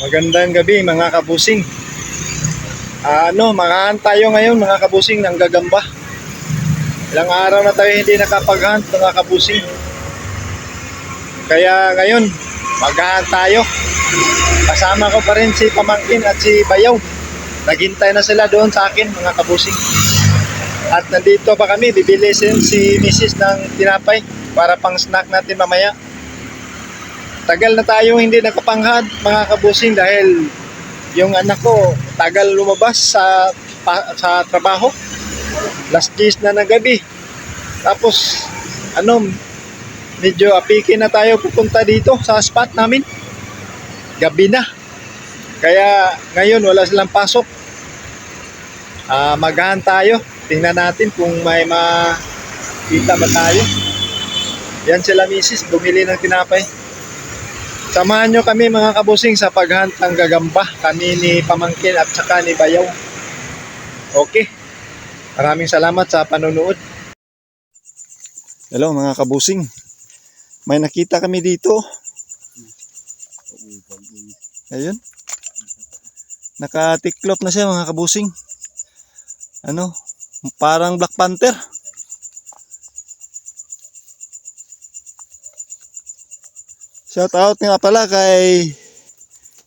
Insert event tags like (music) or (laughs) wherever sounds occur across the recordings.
Magandang gabi mga kabusing. Ano, makahan tayo ngayon mga kabusing ng gagamba. Ilang araw na tayo hindi nakapaghunt mga kabusing. Kaya ngayon, maghahan tayo. Kasama ko pa rin si Pamangkin at si Bayaw. Naghintay na sila doon sa akin mga kabusing. At nandito pa kami, bibilisin si Mrs. ng tinapay para pang snack natin mamaya. Tagal na tayo hindi nakapanghad mga kabusing dahil yung anak ko tagal lumabas sa pa- sa trabaho. Last days na ng gabi. Tapos ano medyo apikin na tayo pupunta dito sa spot namin. Gabi na. Kaya ngayon wala silang pasok. Ah, maghahan tayo. Tingnan natin kung may makita ba tayo. Yan sila misis, bumili ng tinapay. Samahan nyo kami mga kabusing sa paghunt ng gagamba. Kami ni Pamangkin at saka ni Bayaw. Okay. Maraming salamat sa panonood. Hello mga kabusing. May nakita kami dito. Ayun. Nakatiklop na siya mga kabusing. Ano? Parang Black Panther. Shout out nga pala kay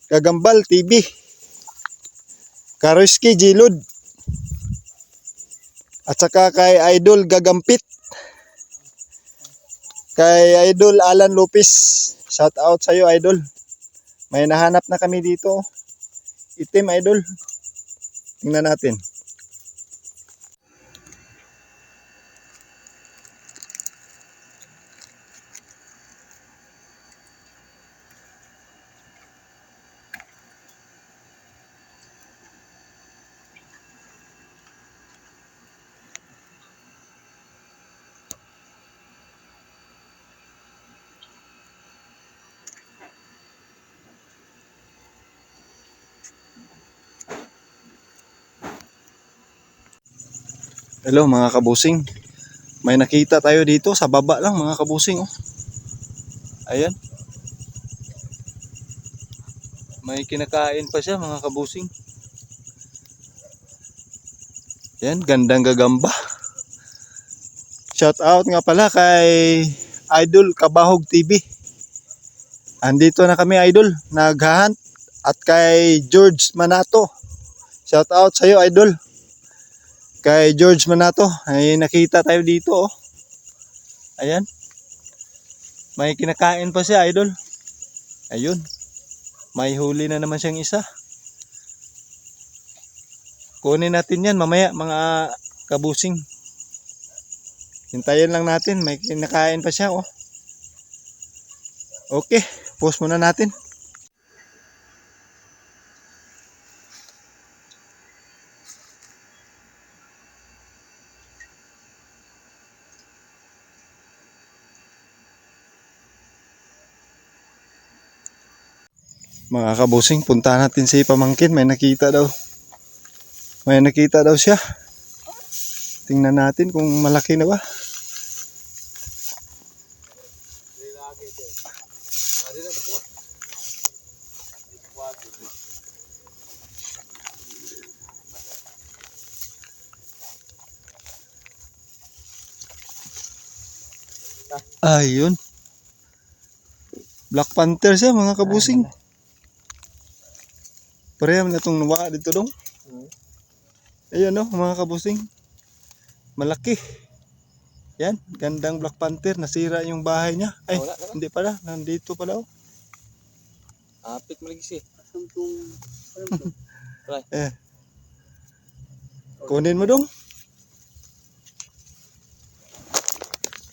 Gagambal TV. Karoski Gilud. At saka kay Idol Gagampit. Kay Idol Alan Lopez. Shout out sa iyo Idol. May nahanap na kami dito. Itim Idol. Tingnan natin. Hello mga kabusing. May nakita tayo dito sa baba lang mga kabusing. Oh. Ayan. May kinakain pa siya mga kabusing. Yan, gandang gagamba. Shout out nga pala kay Idol Kabahog TV. Andito na kami Idol, naghahunt at kay George Manato. Shout out sa iyo Idol kay George Manato. Ay nakita tayo dito oh. Ayan. May kinakain pa siya, idol. Ayun. May huli na naman siyang isa. Kunin natin yan mamaya mga kabusing. Hintayin lang natin. May kinakain pa siya oh. Okay. Post muna natin. Mga kabusing, punta natin si Pamangkin. May nakita daw. May nakita daw siya. Tingnan natin kung malaki na ba. Ayun. Black Panther siya mga kabusing. Pareham na itong nawa dito dong. Ayun no, mga kabusing. Malaki. Yan, gandang Black Panther. Nasira yung bahay niya. Ay, Wala naman. hindi pala. Nandito pala oh. Apit mo lagi (laughs) siya. Eh. Kunin mo dong.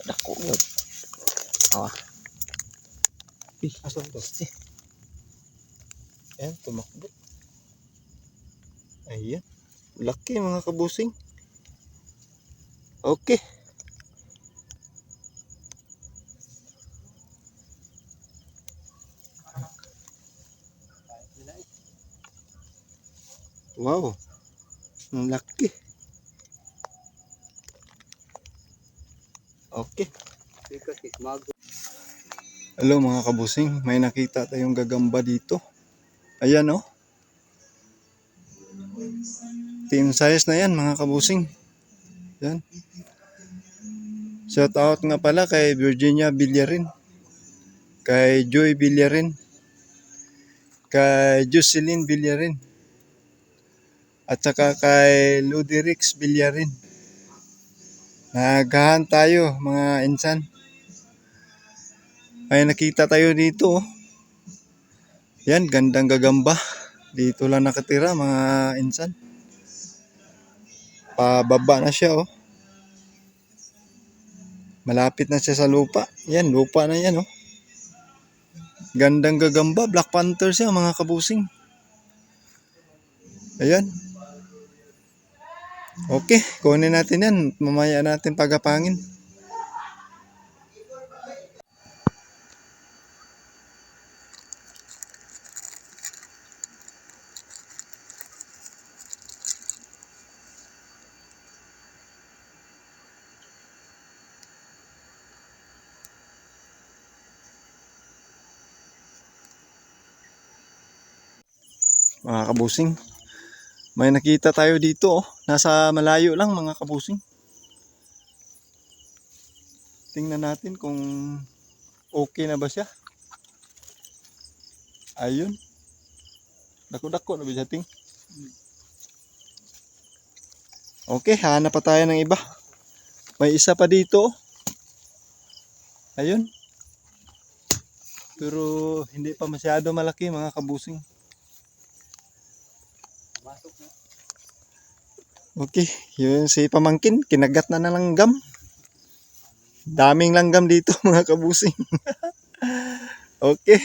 Dako mo. Awa. Ih, asan to? Ayan, tumakbo. Ayan. Laki mga kabusing. Okay. Wow. Ang laki. Okay. Hello mga kabusing, may nakita tayong gagamba dito. Ayan oh. Team size na yan mga kabusing. Yan. Shout out nga pala kay Virginia Villarin. Kay Joy Villarin. Kay Jocelyn Villarin. At saka kay Ludirix Villarin. Nagahan tayo mga insan. Ay nakita tayo dito oh. Yan, gandang gagamba. Dito lang nakatira mga insan. Pababa na siya oh. Malapit na siya sa lupa. Yan, lupa na yan oh. Gandang gagamba, Black Panther siya mga kabusing. Ayan. Okay, kunin natin yan. Mamaya natin pagapangin. Mga kabusing. May nakita tayo dito oh. Nasa malayo lang mga kabusing. Tingnan natin kung okay na ba siya. Ayun. Dako-dako na ba siya ting? Okay, hanap pa tayo ng iba. May isa pa dito. oh. Ayun. Pero hindi pa masyado malaki mga kabusing. Okay, yun si pamangkin, kinagat na ng langgam. Daming langgam dito (laughs) mga kabusing. (laughs) okay.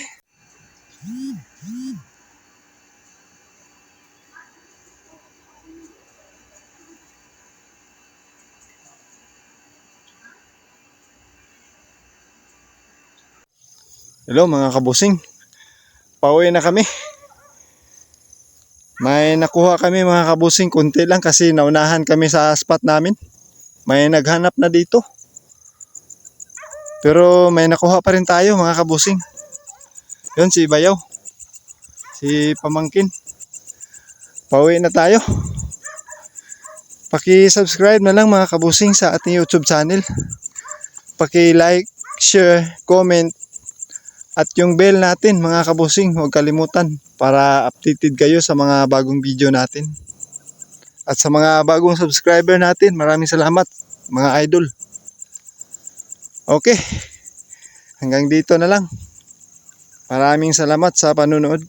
Hello mga kabusing. Pauwi na kami. May nakuha kami mga kabusing kunti lang kasi naunahan kami sa spot namin. May naghanap na dito. Pero may nakuha pa rin tayo mga kabusing. Yun si Bayaw. Si Pamangkin. Pauwi na tayo. Paki-subscribe na lang mga kabusing sa ating YouTube channel. Paki-like, share, comment, at yung bell natin mga kabusing, huwag kalimutan para updated kayo sa mga bagong video natin. At sa mga bagong subscriber natin, maraming salamat mga idol. Okay, hanggang dito na lang. Maraming salamat sa panunood.